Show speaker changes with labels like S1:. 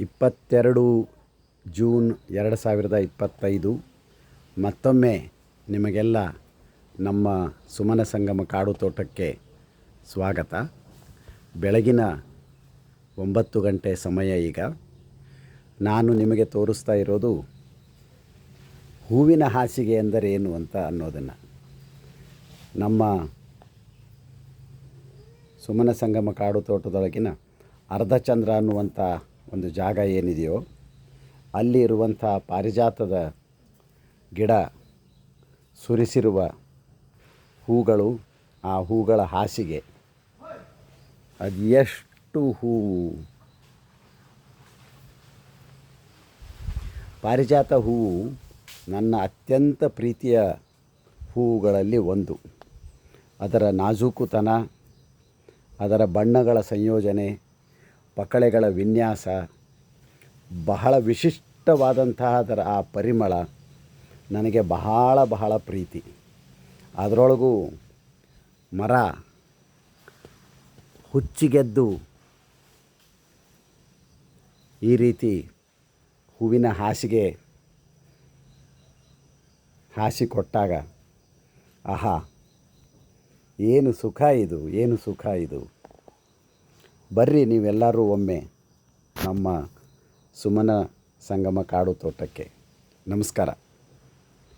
S1: ಇಪ್ಪತ್ತೆರಡು ಜೂನ್ ಎರಡು ಸಾವಿರದ ಇಪ್ಪತ್ತೈದು. ಮತ್ತೊಮ್ಮೆ ನಿಮಗೆಲ್ಲ ನಮ್ಮ ಸುಮನ ಸಂಗಮ ಕಾಡು ತೋಟಕ್ಕೆ ಸ್ವಾಗತ. ಬೆಳಗಿನ ಒಂಬತ್ತು ಗಂಟೆ ಸಮಯ ಈಗ. ನಾನು ನಿಮಗೆ ತೋರಿಸ್ತಾ ಇರೋದು ಹೂವಿನ ಹಾಸಿಗೆ ಎಂದರೆ ಏನು ಅಂತ ಅನ್ನೋದನ್ನು. ನಮ್ಮ ಸುಮನ ಸಂಗಮ ಕಾಡು ತೋಟದೊಳಗಿನ ಅರ್ಧಚಂದ್ರ ಅನ್ನುವಂಥ ಒಂದು ಜಾಗ ಏನಿದೆಯೋ, ಅಲ್ಲಿ ಇರುವಂಥ ಪಾರಿಜಾತದ ಗಿಡ, ಸುರಿಸಿರುವ ಹೂಗಳು, ಆ ಹೂಗಳ ಹಾಸಿಗೆ. ಅದು ಎಷ್ಟು ಹೂವು ಪಾರಿಜಾತ ಹೂವು ನನ್ನ ಅತ್ಯಂತ ಪ್ರೀತಿಯ ಹೂವುಗಳಲ್ಲಿ ಒಂದು. ಅದರ ನಾಜೂಕುತನ, ಅದರ ಬಣ್ಣಗಳ ಸಂಯೋಜನೆ ಪಕಳೆಗಳ ವಿನ್ಯಾಸ, ಬಹಳ ವಿಶಿಷ್ಟವಾದಂತಹ ಅದರ ಆ ಪರಿಮಳ ನನಗೆ ಬಹಳ ಬಹಳ ಪ್ರೀತಿ. ಅದರೊಳಗೂ ಮರ ಹುಚ್ಚಿಗೆದ್ದು ಈ ರೀತಿ ಹೂವಿನ ಹಾಸಿಗೆ ಹಾಸಿ ಕೊಟ್ಟಾಗ, ಆಹಾ, ಏನು ಸುಖ ಇದು, ಏನು ಸುಖ ಇದು. ಬರ್ರಿ ನೀವೆಲ್ಲರೂ ಒಮ್ಮೆ ನಮ್ಮ ಸುಮನ ಸಂಗಮ ಕಾಡು ತೋಟಕ್ಕೆ. ನಮಸ್ಕಾರ.